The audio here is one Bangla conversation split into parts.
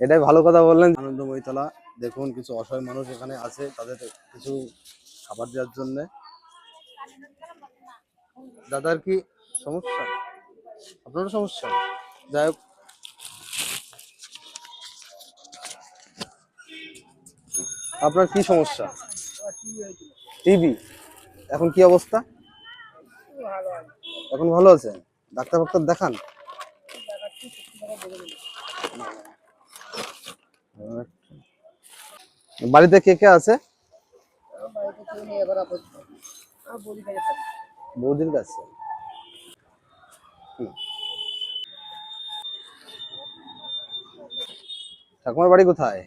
এটাই ভালো কথা বললেন। আনন্দময়ী তলা দেখুন কিছু অসহায় মানুষ এখানে আছে তাদের কিছু খাবার দেওয়ার জন্য। দাদার কি সমস্যা? আপনারও সমস্যা? যাই হোক। আপনার কি সমস্যা? টিবি এখন কি অবস্থা? এখন ভালো আছেন? ডাক্তার ফাক্তার দেখান? বাড়িতে কে কে আছে? বৌদির কাছে। ঠাকুমার বাড়ি কোথায়?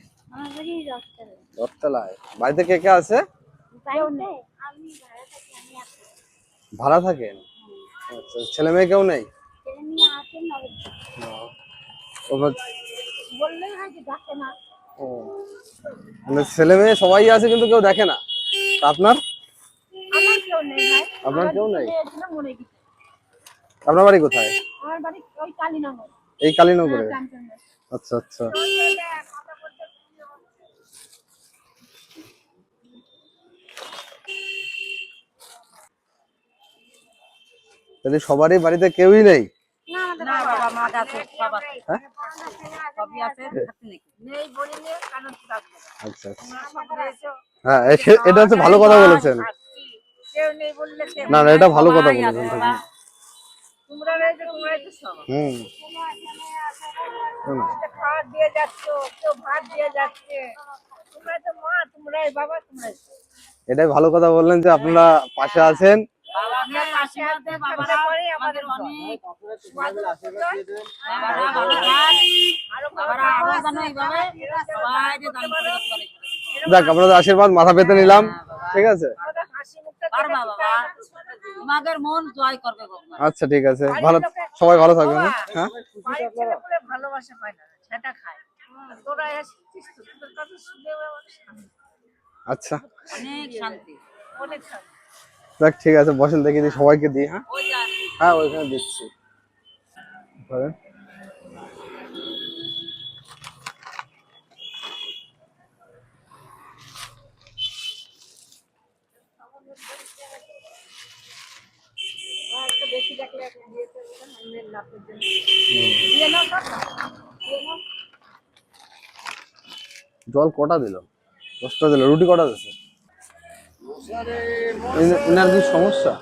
বাড়িতে কে কে আছে? ভাড়া থাকেন? আচ্ছা ছেলে মেয়ে কেউ নেই? ও। মানে ছেলে মেয়ে সবাই আছে কিন্তু কেউ দেখে না। তা আপনার? আপনার কেউ নেই? আপনার বাড়ি কোথায়? এই কালীনগরে? আচ্ছা আচ্ছা। তাহলে সবারই বাড়িতে কেউই নেই? না বাবা মা আছে সব হ্যাঁ? সবই আছে নেই বলি কারণ আচ্ছা আচ্ছা। তোমরা সব রয়েছো। হ্যাঁ এটা হচ্ছে ভালো কথা বলেছেন। কেউ নেই বললে কেউ না না এটা ভালো কথা বলেছেন তোমরা রয়েছো তোমরাই তো সব। হুম। হুম। খাবার দিয়ে যাচ্ছ কেউ ভাত দিয়ে যাচ্ছে। তোমরা তো মা তোমরাই বাবা তোমরাই এটাই ভালো কথা বললেন যে আপনারা পাশে আছেন। পাশে বাবারা। আমাদের অনেক। যাক আপনাদের আশীর্বাদ মাথা পেতে নিলাম। ঠিক আছে? মন আচ্ছা ঠিক আছে। ভালো সবাই ভালো থাকবেন হ্যাঁ? ভালোবাসা পায় না সেটা খায়। তোরা। আচ্ছা। অনেক শান্তি। অনেক শান্তি। যাক, ঠিক আছে, বসেন, দেখি দিই, সবাইকে দিই হ্যাঁ? হ্যাঁ ওইখানে দিচ্ছি। জল কটা দিল? দশটা দিল, রুটি কটা দিচ্ছে এনার কি সমস্যা?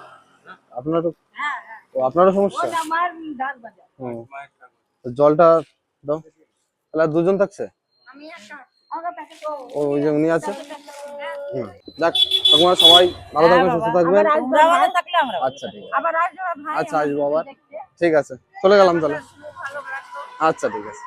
আপনারও হ্যাঁ হ্যাঁ। ও আপনারও সমস্যা। জলটা দাও। তাহলে আর দুজন থাকছে? আমি একা আমার প্যাকেট ও ওই যে উনি আছে। হুম। যাক তোমরা সবাই ভালো থাকবেন সুস্থ থাকবেন। আচ্ছা ঠিক আছে। আচ্ছা আসব আবার। ঠিক আছে চলে গেলাম তাহলে। আচ্ছা ঠিক আছে।